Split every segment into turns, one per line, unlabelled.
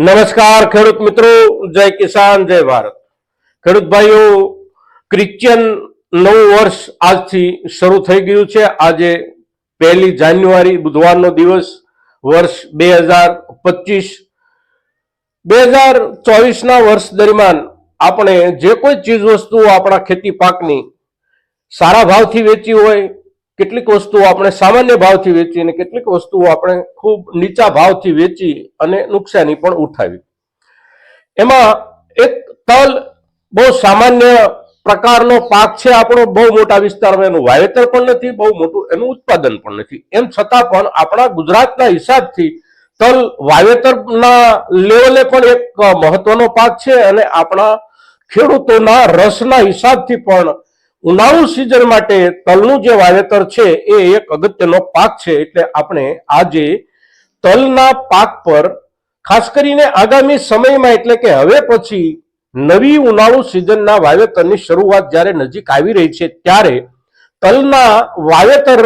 નમસ્કાર ખેડૂત મિત્રો, જય કિસાન, જય ભારત. ખેડૂત ભાઈઓ, ક્રિશ્ચિયન નવું વર્ષ આજથી શરૂ થઈ ગયું છે. આજે પહેલી જાન્યુઆરી, બુધવારનો દિવસ, વર્ષ બે હજાર પચીસ. બે હજાર ચોવીસના વર્ષ દરમિયાન આપણે જે કોઈ ચીજ વસ્તુઓ આપણા ખેતી પાકની સારા ભાવથી વેચી હોય કેટલીક વસ્તુઓ આપણે સામાન્ય ભાવથી વેચી અને કેટલીક વસ્તુઓ આપણે ખૂબ નીચા ભાવથી વેચી અને નુકસાની પણ ઉઠાવી. એમાં એક તલ બહુ સામાન્ય પ્રકારનો પાક છે, આપણો બહુ મોટા વિસ્તારમાં એનું વાવેતર પણ નથી, બહુ મોટું એનું ઉત્પાદન પણ નથી. એમ છતાં પણ આપણા ગુજરાતના હિસાબથી તલ વાવેતરના લેવલે પણ એક મહત્વનો પાક છે અને આપણા ખેડૂતોના રસના હિસાબથી પણ ઉનાળુ સિઝન માટે તલનું જે વાવેતર છે, એ એક અગત્યનો પાક છે, એટલે આપણે આજે તલના પાક પર ખાસ કરીને આગામી સમયમાં, એટલે કે હવે પછી નવી ઉનાળુ સિઝનના વાવેતરની શરૂઆત જ્યારે નજીક આવી રહી છે, ત્યારે તલના વાવેતર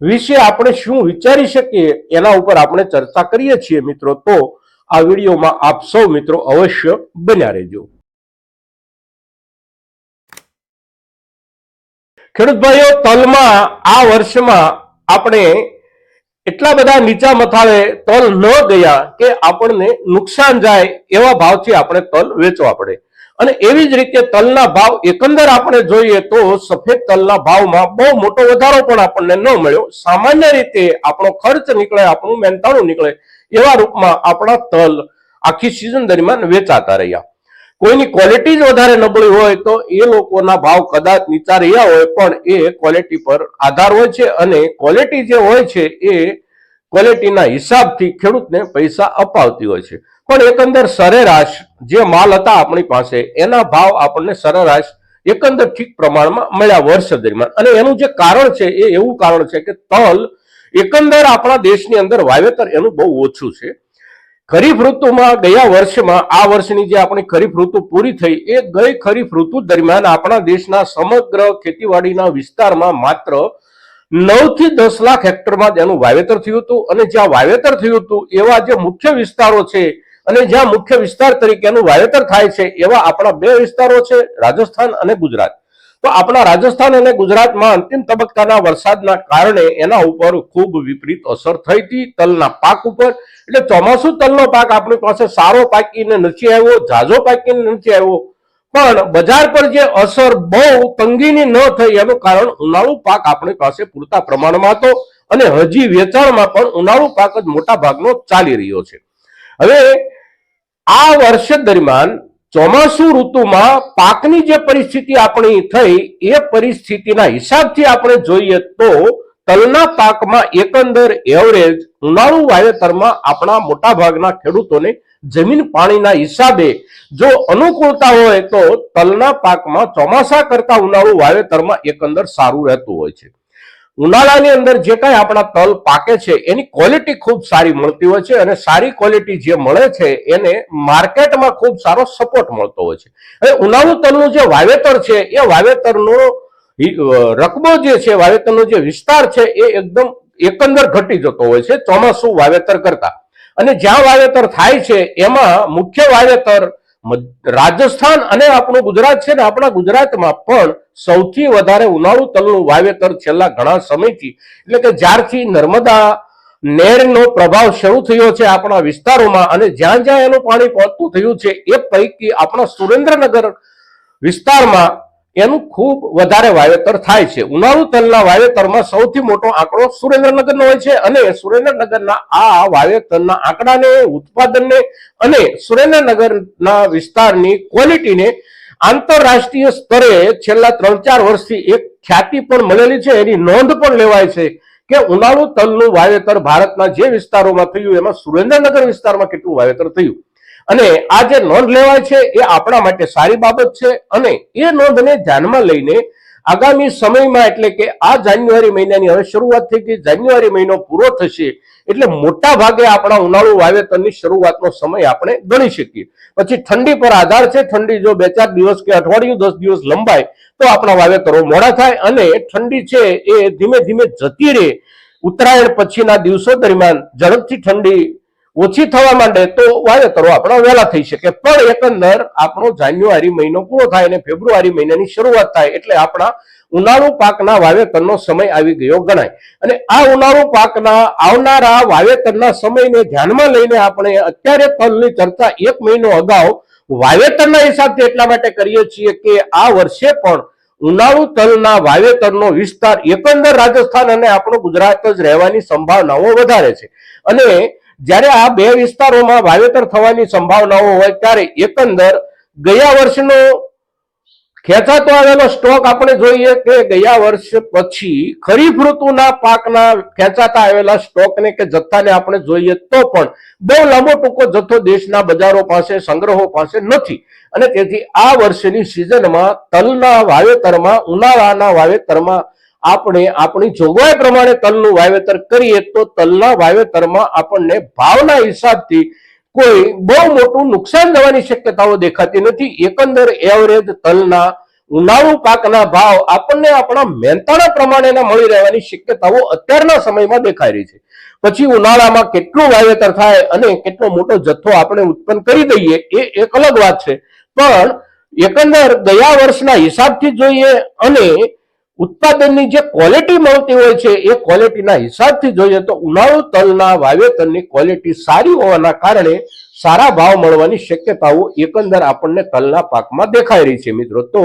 વિશે આપણે શું વિચારી શકીએ, એના ઉપર આપણે ચર્ચા કરીએ છીએ મિત્રો. તો આ વિડીયોમાં આપ સૌ મિત્રો અવશ્ય બન્યા રહેજો. ખેડૂત ભાઈઓ તલમાં આ વર્ષમાં આપણે એટલા બધા નીચા મથાળે તલ ન ગયા કે આપણને નુકસાન જાય એવા ભાવથી આપણે તલ વેચવા પડે. અને એવી જ રીતે તલના ભાવ એકંદર આપણે જોઈએ તો સફેદ તલના ભાવમાં બહુ મોટો વધારો પણ આપણને ન મળ્યો. સામાન્ય રીતે આપણો ખર્ચ નીકળે, આપણું મહેનતાણું નીકળે એવા રૂપમાં આપણા તલ આખી સિઝન દરમિયાન વેચાતા રહ્યા. કોઈની ક્વોલિટી જ વધારે નબળી હોય તો એ લોકોના ભાવ કદાચ નીચા રહ્યા હોય, પણ એ ક્વોલિટી પર આધાર હોય છે અને ક્વોલિટી જે હોય છે એ ક્વોલિટીના હિસાબથી ખેડૂતને પૈસા અપાવતી હોય છે. પણ એકંદર સરેરાશ જે માલ હતા આપણી પાસે, એના ભાવ આપણને સરેરાશ એકંદર ઠીક પ્રમાણમાં મળ્યા વર્ષ દરમિયાન. અને એનું જે કારણ છે એ એવું કારણ છે કે તલ એકંદર આપણા દેશની અંદર વાવેતર એનું બહુ ઓછું છે. ખરીફ ઋતુમાં ગયા વર્ષમાં, આ વર્ષની જે આપણી ખરીફ ઋતુ પૂરી થઈ, એ ગઈ ખરીફ ઋતુ દરમિયાન આપણા દેશના સમગ્ર ખેતીવાડીના વિસ્તારમાં માત્ર નવથી દસ લાખ હેક્ટરમાં તેનું વાવેતર થયું હતું. અને જ્યાં વાવેતર થયું હતું, એવા જે મુખ્ય વિસ્તારો છે અને જ્યાં મુખ્ય વિસ્તાર તરીકે એનું વાવેતર થાય છે, એવા આપણા બે વિસ્તારો છે, રાજસ્થાન અને ગુજરાત. તો આપણા રાજસ્થાન અને ગુજરાતમાં અંતિમ તબક્કાના વરસાદના કારણે એના ઉપર ખૂબ વિપરીત અસર થઈ હતી. તલના પાક ઉપર. એટલે ચોમાસું તલનો પાક આપણી પાસે સારો પાકીને નથી આવ્યો, ઝાઝો પાકીને નથી આવ્યો. પણ બજાર પર જે અસર બહુ તંગીની ન થઈ, એનું કારણ ઉનાળુ પાક આપણી પાસે પૂરતા પ્રમાણમાં હતો અને હજી વેચાણમાં પણ ઉનાળુ પાક જ મોટા ભાગનો ચાલી રહ્યો છે. હવે આ વર્ષ દરમિયાન ચોમાસુ ઋતુમાં પાકની જે પરિસ્થિતિ આપણી થઈ, એ પરિસ્થિતિના હિસાબથી આપણે જોઈએ તો તલના પાકમાં એકંદર એવરેજ ઉનાળુ વાવેતરમાં આપણા મોટાભાગના ખેડૂતોને જમીન પાણીના હિસાબે જો અનુકૂળતા હોય તો તલના પાકમાં ચોમાસા કરતા ઉનાળુ વાવેતરમાં એકંદર સારું રહેતું હોય છે. ઉનાળાની અંદર જે કાંઈ આપણા તલ પાકે છે, એની ક્વોલિટી ખૂબ સારી મળતી હોય છે અને સારી ક્વોલિટી જે મળે છે, એને માર્કેટમાં ખૂબ સારો સપોર્ટ મળતો હોય છે. હવે ઉનાળુ તલનું જે વાવેતર છે, એ વાવેતરનો રકબો જે છે, વાવેતરનો જે વિસ્તાર છે, એ એકદમ એકંદર ઘટી જતો હોય છે ચોમાસું વાવેતર કરતા. અને જ્યાં વાવેતર થાય છે, એમાં મુખ્ય વાવેતર રાજસ્થાન અને આપણું ગુજરાત છે ને, આપણા ગુજરાતમાં પણ સૌથી વધારે ઉનાળુ તલનું વાવેતર છેલ્લા ઘણા સમયથી, એટલે કે જ્યારથી નર્મદા નેરનો પ્રભાવ શરૂ થયો છે આપણા વિસ્તારોમાં અને જ્યાં જ્યાં એનું પાણી પહોંચતું થયું છે, એ પૈકી આપણા સુરેન્દ્રનગર વિસ્તારમાં એનું ખૂબ વધારે વાવેતર થાય છે. ઉનાળુ તલના વાવેતરમાં સૌથી મોટો આંકડો સુરેન્દ્રનગરનો હોય છે અને સુરેન્દ્રનગરના આ વાવેતરના આંકડાને, ઉત્પાદનને અને સુરેન્દ્રનગરના વિસ્તારની ક્વોલિટીને આંતરરાષ્ટ્રીય સ્તરે છેલ્લા ત્રણ ચાર વર્ષથી એક ખ્યાતિ પણ મળેલી છે. એની નોંધ પણ લેવાય છે કે ઉનાળુ તલનું વાવેતર ભારતના જે વિસ્તારોમાં થયું, એમાં સુરેન્દ્રનગર વિસ્તારમાં કેટલું વાવેતર થયું? અને આ જે નોંધ લેવાય છે એ આપણા માટે સારી બાબત છે અને એ નોંધને ધ્યાનમાં લઈને આગામી સમયમાં એટલે કે આ જાન્યુઆરી મહિનાની હવે શરૂઆત થઈ ગઈ, જાન્યુઆરી મહિનો પૂરો થશે એટલે મોટા ભાગે આપણા ઉનાળુ વાવેતરની શરૂઆતનો સમય આપણે ગણી શકીએ. પછી ઠંડી પર આધાર છે, ઠંડી જો બે ચાર દિવસ કે અઠવાડિયું દસ દિવસ લંબાય તો આપણા વાવેતરો મોડા થાય અને ઠંડી છે એ ધીમે ધીમે જતી રહે. ઉત્તરાયણ પછીના દિવસો દરમિયાન ઝડપથી ઠંડી ઓછી થવા માંડે તો વાવેતરો આપણા વહેલા થઈ શકે. પણ એકંદર આપણો જાન્યુઆરી મહિનો પૂરો થાય અને ફેબ્રુઆરી મહિનાની શરૂઆત થાય એટલે આપણા ઉનાળુ પાકના વાવેતરનો સમય આવી ગયો ગણાય. અને આ ઉનાળુ પાકના આવનારા વાવેતરના સમયને ધ્યાનમાં લઈને આપણે અત્યારે તલની ચર્ચા એક મહિનો અગાઉ વાવેતરના હિસાબથી એટલા માટે કરીએ છીએ કે આ વર્ષે પણ ઉનાળુ તલના વાવેતરનો વિસ્તાર એકંદર રાજસ્થાન અને આપણું ગુજરાત જ રહેવાની સંભાવનાઓ વધારે છે. અને જ્યારે આ બે વિસ્તારોમાં વાવેતર થવાની સંભાવનાઓ હોય ત્યારે એકંદર ગયા વર્ષનો ખેંચાતો આવેલો સ્ટોક આપણે જોઈએ કે ગયા વર્ષ પછી ખરીફ ઋતુના પાકના ખેંચાતા આવેલા સ્ટોકને કે જથ્થાને આપણે જોઈએ તો પણ બહુ લાંબો ટૂંકો જથ્થો દેશના બજારો પાસે, સંગ્રહો પાસે નથી. અને તેથી આ વર્ષની સિઝનમાં તલના વાવેતરમાં, ઉનાળાના વાવેતરમાં આપણે આપણી જોગવાઈ પ્રમાણે તલનું વાવેતર કરીએ તો તલના વાવેતરમાં આપણને ભાવના હિસાબથી કોઈ બહુ મોટું નુકસાન થવાની શક્યતાઓ દેખાતી નથી. એકંદર એવરેજ તલના ઉનાળુ પાકના ભાવ આપણને આપણા મહેનતાણા પ્રમાણેના મળી રહેવાની શક્યતાઓ અત્યારના સમયમાં દેખાઈ રહી છે. પછી ઉનાળામાં કેટલું વાવેતર થાય અને કેટલો મોટો જથ્થો આપણે ઉત્પન્ન કરી દઈએ એ એક અલગ વાત છે. પણ એકંદર ગયા વર્ષના હિસાબથી જોઈએ અને ઉત્પાદનની જે ક્વોલિટી મળતી હોય છે, એ ક્વોલિટીના હિસાબથી જોઈએ તો ઉનાળુ તલના વાવેતરની ક્વોલિટી સારી હોવાના કારણે સારા ભાવ મળવાની શક્યતાઓ એકંદર આપણને તલના પાકમાં દેખાઈ રહી છે મિત્રો. તો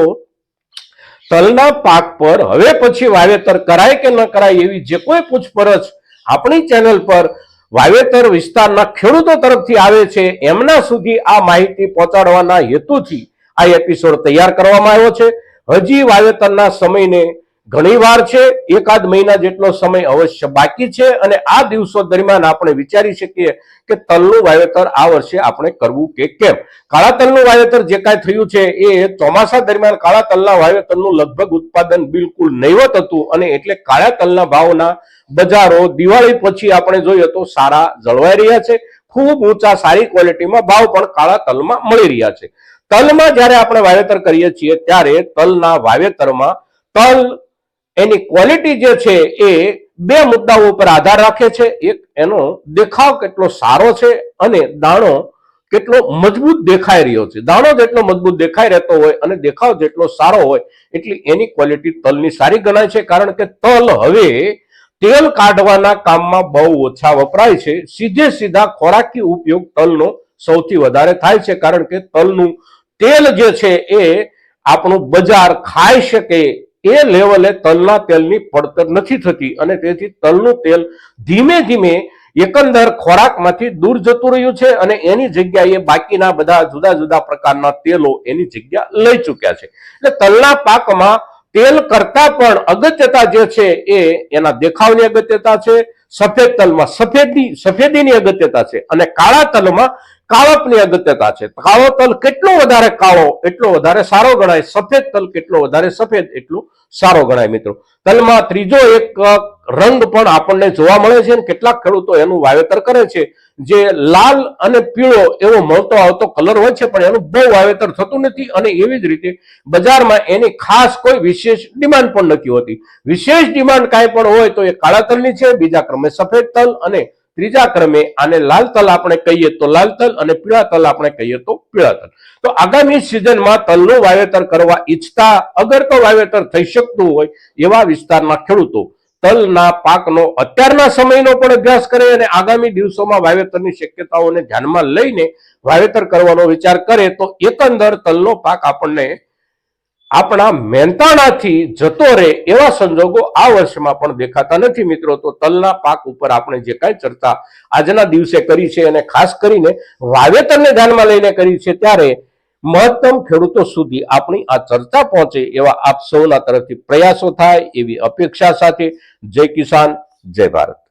તલના પાક પર હવે પછી વાવેતર કરાય કે ન કરાય એવી જે કોઈ પૂછપરછ આપણી ચેનલ પર વાવેતર વિસ્તારના ખેડૂતો તરફથી આવે છે, એમના સુધી આ માહિતી પહોંચાડવાના હેતુથી આ એપિસોડ તૈયાર કરવામાં આવ્યો છે. હજી વાવેતરના સમયને ઘણી વાર છે, એકાદ મહિના જેટલો સમય અવશ્ય બાકી છે અને આ દિવસો દરમિયાન આપણે વિચારી શકીએ કે તલનું વાવેતર આ વર્ષે આપણે કરવું કે કેમ? કાળા તલનું વાવેતર જે કાંઈ થયું છે, એ ચોમાસા દરમિયાન કાળા તલના વાવેતરનું લગભગ ઉત્પાદન બિલકુલ નહીવત હતું અને એટલે કાળા તલના ભાવના બજારો દિવાળી પછી આપણે જોઈએ તો સારા જળવાઈ રહ્યા છે. ખૂબ ઊંચા સારી ક્વોલિટીમાં ભાવ પણ કાળા તલમાં મળી રહ્યા છે. તલમાં જ્યારે આપણે વાવેતર કરીએ છીએ, ત્યારે તલના વાવેતરમાં તલ એની ક્વોલિટી જે છે એ બે મુદ્દાઓ ઉપર આધાર રાખે છે. એક, એનો દેખાવ કેટલો સારો છે અને દાણો કેટલો મજબૂત દેખાઈ રહ્યો છે. દાણો જેટલો મજબૂત દેખાઈ રહેતો હોય અને દેખાવ જેટલો સારો હોય, એટલી એની ક્વોલિટી તલની સારી ગણાય છે. કારણ કે તલ હવે તેલ કાઢવાના કામમાં બહુ ઓછા વપરાય છે. સીધે સીધા ખોરાકી ઉપયોગ તલનો સૌથી વધારે થાય છે. કારણ કે તલનું તેલ જે છે એ આપણું બજાર ખાઈ શકે એ લેવલે તલના તેલની પડતર નથી થતી અને તેથી તલનું તેલ ધીમે ધીમે એકંદર ખોરાકમાંથી દૂર જતું રહ્યું છે અને એની જગ્યાએ બાકીના બધા જુદા જુદા પ્રકારના તેલો એની જગ્યા લઈ ચૂક્યા છે. એટલે તલના પાકમાં તેલ કરતા પણ અગત્યતા જે છે એ એના દેખાવની અગત્યતા છે, સફેદ તલમાં સફેદી, સફેદીની અગત્યતા છે અને કાળા તલમાં કાળપની અગત્યતા છે. કાળો તલ કેટલો વધારે કાળો, એટલો વધારે સારો ગણાય. સફેદ તલ કેટલો વધારે સફેદ, એટલું સારો ગણાય મિત્રો. તલમાં ત્રીજો એક રંગ પણ આપણને જોવા મળે છે કેટલાક ખેડૂતો એનું વાવેતર કરે છે. જે લાલ અને પીળો એવો મળતો આવતો કલર હોય છે, પણ એનું બહુ વાવેતર થતું નથી અને એવી જ રીતે બજારમાં એની ખાસ કોઈ વિશેષ ડિમાન્ડ પણ નથી હોતી. વિશેષ ડિમાન્ડ કાંઈ પણ હોય તો એ કાળા તલની છે, બીજા ક્રમે સફેદ તલ અને ત્રીજા ક્રમે આને લાલ તલ આપણે કહીએ તો લાલ તલ અને પીળા તલ આપણે કહીએ તો પીળા તલ. તો આગામી સિઝનમાં તલનું વાવેતર કરવા ઈચ્છતા અગર તો વાવેતર થઈ શકતું હોય એવા વિસ્તારના ખેડૂતો તલના પાકનો અત્યારના સમયનો પણ અભ્યાસ કરે અને આગામી દિવસોમાં વાવેતરની શક્યતાઓને ધ્યાનમાં લઈને વાવેતર કરવાનો વિચાર કરે, તો એકંદર તલનો પાક આપણને આપણા મહેનતાણાથી જતો રહે એવા સંજોગો આ વર્ષમાં પણ દેખાતા નથી મિત્રો. તો તલના પાક ઉપર આપણે જે કાંઈ ચર્ચા આજના દિવસે કરી છે અને ખાસ કરીને વાવેતરને ધ્યાનમાં લઈને કરી છે, ત્યારે મહત્તમ ખેડૂતો સુધી આપણી આ ચર્ચા પહોંચે એવા આપ સૌના તરફથી પ્રયાસો થાય એવી અપેક્ષા સાથે જય કિસાન, જય ભારત.